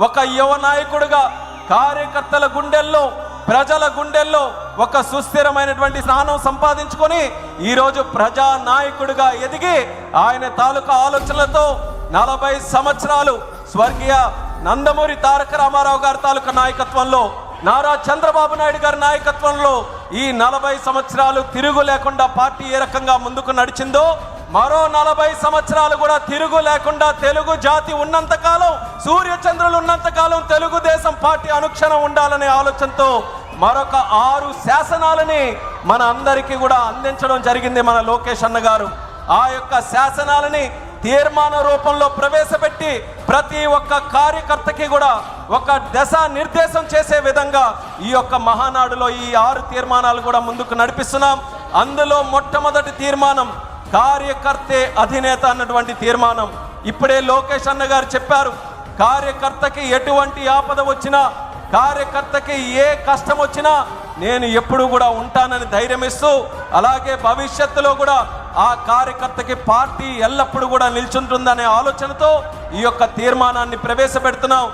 ఒక యువ నాయకుడుగా కార్యకర్తల గుండెల్లో ప్రజల గుండెల్లో ఒక సుస్థిరమైనటువంటి స్థానం సంపాదించుకొని ఈరోజు ప్రజా నాయకుడిగా ఎదిగి ఆయన తాలూకా ఆలోచనలతో నలభై సంవత్సరాలు స్వర్గీయ నందమూరి తారక రామారావు గారి తాలూకా నాయకత్వంలో నారా చంద్రబాబు నాయుడు గారి నాయకత్వంలో ఈ నలభై సంవత్సరాలు తిరుగు లేకుండా పార్టీ ఏ రకంగా ముందుకు నడిచిందో మరో నలభై సంవత్సరాలు కూడా తిరుగు లేకుండా తెలుగు జాతి ఉన్నంతకాలం సూర్యచంద్రులు సూర్య చంద్రులు తెలుగుదేశం పార్టీ అనుక్షణం ఉండాలనే ఆలోచనతో మరొక ఆరు శాసనాలని మన అందరికీ కూడా అందించడం జరిగింది మన లోకేష్ అన్న గారు. ఆ యొక్క శాసనాలని తీర్మాన రూపంలో ప్రవేశపెట్టి ప్రతి ఒక్క కార్యకర్తకి కూడా ఒక దశ నిర్దేశం చేసే విధంగా ఈ యొక్క మహానాడులో ఈ ఆరు తీర్మానాలు కూడా ముందుకు నడిపిస్తున్నాం. అందులో మొట్టమొదటి తీర్మానం కార్యకర్తే అధినేత అన్నటువంటి తీర్మానం. ఇప్పుడే లోకేష్ అన్న గారు చెప్పారు కార్యకర్తకి ఎటువంటి ఆపద వచ్చినా కార్యకర్తకి ఏ కష్టం వచ్చినా నేను ఎప్పుడు కూడా ఉంటానని ధైర్యం ఇస్తూ అలాగే భవిష్యత్తులో కూడా ఆ కార్యకర్తకి పార్టీ ఎల్లప్పుడూ కూడా నిల్చుంటుందనే ఆలోచనతో ఈ యొక్క తీర్మానాన్ని ప్రవేశపెడుతున్నాం.